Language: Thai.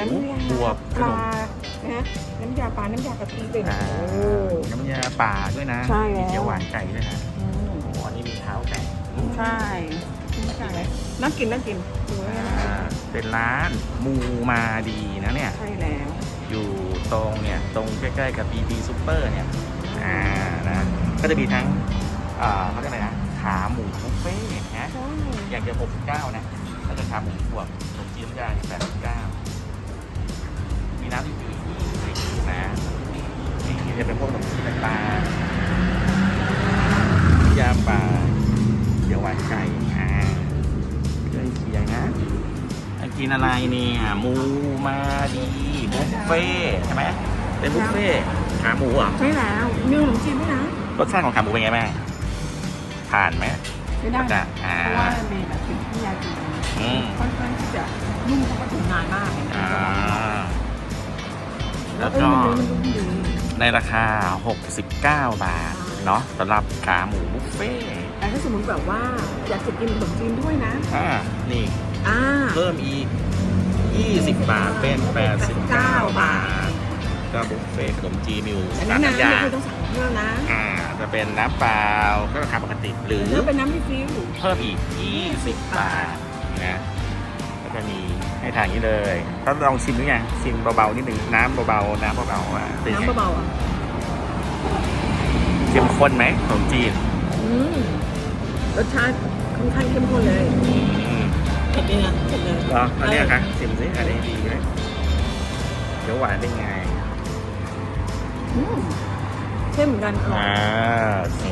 ยาบวกปลานะน้ำยาปลา น้ำยากะทิเลยอ่าโอ้ น้ำยาป่าด้วยนะใช่แล้ว มีเขียวหวานไก่ด้วยนะอืมโอ้อันนี้มีเท้าไก่ใช่ใช่น่ากินน่ากินดูแล้วนะอ่าเป็นร้านมูมาดีนะเนี่ย ใช่แล้วอยู่ตรงเนี่ยตรงใกล้ๆกับ BB Super เนี่ยอ่านะก็จะมีทั้งอ่าเขาเรียกอะไรนะขาหมูบุฟเฟ่ต์นะใช่อย่างเดียว69นะแล้วก็ขาหมูบวกขนมจีนน้ำยาอีก89 จะเป็นพวกขนมจีนปลาน้ำยาปลาเขียวหวานไก่อ่าเครื่องเคียงนะอะกินอะไรเนี่ยหมูมาดีบุฟเฟ่ใช่ไหมเป็นบุฟเฟ่ขาหมูอะใช่แล้วมีขนมจีนด้วยนะรสชาติของขาหมูเป็นไงแม่ผ่านไหมไม่ได้จะอ่าเพราะว่าเมย์แบบเป็นที่ยากินค่อนข้างที่จะนุ่มเพราะว่าถึงนานมากอ่าแล้วก็ ในราคา 69 บาทเนาะสำหรับขาหมูบุฟเฟ่ต์แต่ถ้าสมมติแบบว่าอยากจะกินขนมจีนด้วยนะ อ่านี่อ่า เพิ่มอีก 20 บาทเป็น 89 บาท ก็บุฟเฟ่ต์ขนมจีนมิวแต่สามนี่นะน้ำยาไม่คือต้องสั่งเพิ่มนะอ่าจะเป็นน้ำเปล่าก็ราคาปกติหรือแล้วเป็นน้ำรีฟิลเพิ่มอีก 20 บาทนะแล้วก็มีให้ทานอย่างนี้เลยก็ลองชิมหรือยังชิมเบาๆนิดหนึ่งน้ำเบาๆน้ำเบาๆอะ เป็นไงน้ำเบาๆอะเข้มข้นไหมขนมจีนอืมรสชาติค่อนข้างเข้มข้นเลยอืมเผ็ดเลยนะเผ็ดเลยเหรออันเนี้ยครับชิมสิอันนี้ดีไหมเขียวหวานเป็นไง อืมเข้มเหมือนกันอร่อย อ่าโอเค